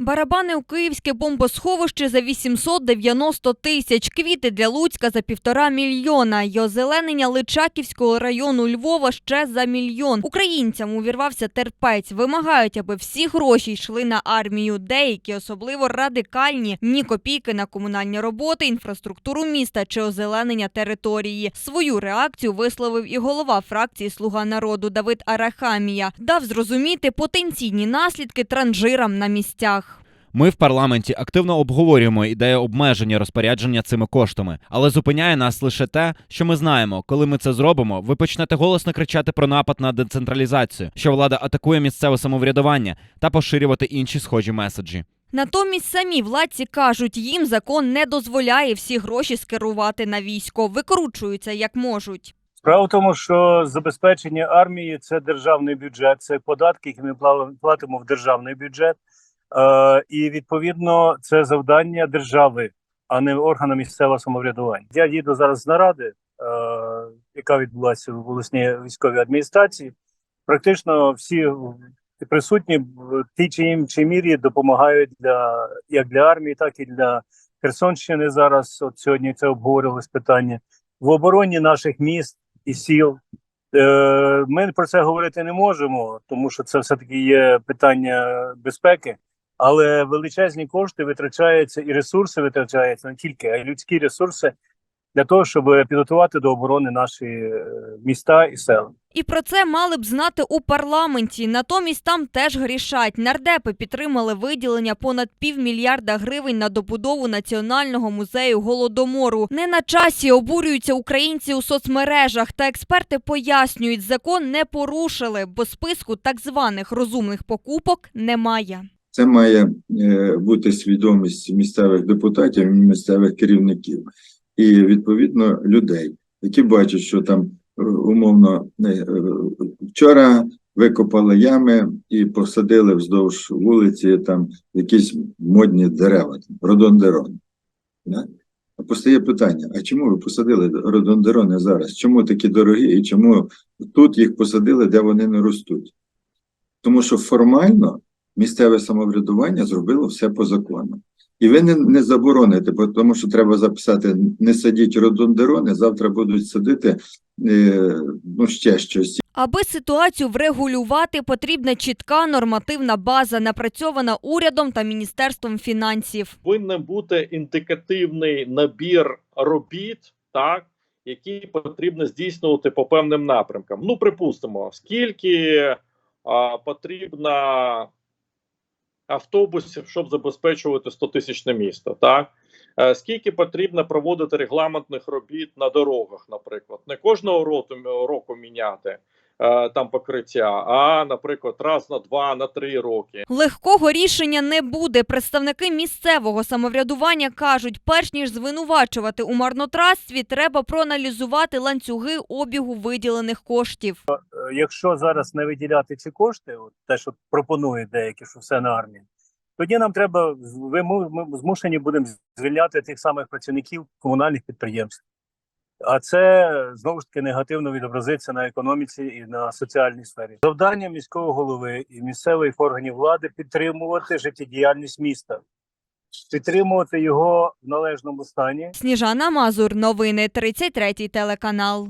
Барабани у київське бомбосховище за 890 тисяч, квіти для Луцька за півтора мільйона, й озеленення Личаківського району Львова ще за мільйон. Українцям увірвався терпець. Вимагають, аби всі гроші йшли на армію. Деякі, особливо радикальні, ні копійки на комунальні роботи, інфраструктуру міста чи озеленення території. Свою реакцію висловив і голова фракції Слуга народу Давид Арахамія. Дав зрозуміти потенційні наслідки транжирам на місцях. Ми в парламенті активно обговорюємо ідею обмеження розпорядження цими коштами, але зупиняє нас лише те, що ми знаємо, коли ми це зробимо, ви почнете голосно кричати про напад на децентралізацію, що влада атакує місцеве самоврядування та поширювати інші схожі меседжі. Натомість самі владці кажуть, їм закон не дозволяє всі гроші скерувати на військо, викручуються як можуть. Справа в тому, що забезпечення армії це державний бюджет, це податки, які ми пла- платимо в державний бюджет, е, і відповідно це завдання держави, а не органу місцевого самоврядування. Я їду зараз з наради, е, яка відбулася в обласній військовій адміністрації. Практично всі присутні в тій чи іншій мірі допомагають для як для армії, так і для Херсонщини. Зараз от сьогодні це обговорювалось питання в обороні наших міст і сіл. Е, Ми про це говорити не можемо, тому що це все-таки є питання безпеки. Але величезні кошти витрачаються і ресурси витрачаються не тільки, а й людські ресурси для того, щоб підготувати до оборони наші е, міста і села. І про це мали б знати у парламенті. Натомість там теж грішать. Нардепи підтримали виділення понад півмільярда гривень на добудову національного музею голодомору. Не на часі обурюються українці у соцмережах. Та експерти пояснюють, закон не порушили, бо списку так званих розумних покупок немає. Це має е, бути свідомість місцевих депутатів місцевих керівників і відповідно людей, які бачать, що там е, умовно е, вчора викопали ями і посадили вздовж вулиці там якісь модні дерева, родондерон. А постає питання: а чому ви посадили родондерони зараз? Чому такі дорогі і чому тут їх посадили, де вони не ростуть? Тому що формально місцеве самоврядування зробило все по закону. І ви не, не забороните, бо тому що треба записати не садіть родондерони, завтра будуть садити е, ну, ще щось. Аби ситуацію врегулювати, потрібна чітка нормативна база, напрацьована урядом та міністерством фінансів. повинен бути індикативний набір робіт, так які потрібно здійснювати по певним напрямкам. Ну, припустимо, скільки а, потрібно автобусів, щоб забезпечувати 100-тисячне місто, так Е, скільки потрібно проводити регламентних робіт на дорогах, наприклад, не кожного року, року міняти. Е, Там покриття, а наприклад, раз на два, на три роки. Легкого рішення не буде. Представники місцевого самоврядування кажуть, перш ніж звинувачувати у марнотратстві, треба проаналізувати ланцюги обігу виділених коштів. Е, Якщо зараз не виділяти ці кошти, от те, що пропонують деякі, що все на армію, тоді нам треба ми змушені будемо звільняти тих самих працівників комунальних підприємств. А це знову ж таки негативно відобразиться на економіці і на соціальній сфері. Завдання міського голови і місцевих органів влади підтримувати життєдіяльність міста, підтримувати його в належному стані. Сніжана Мазур, новини 33 телеканал.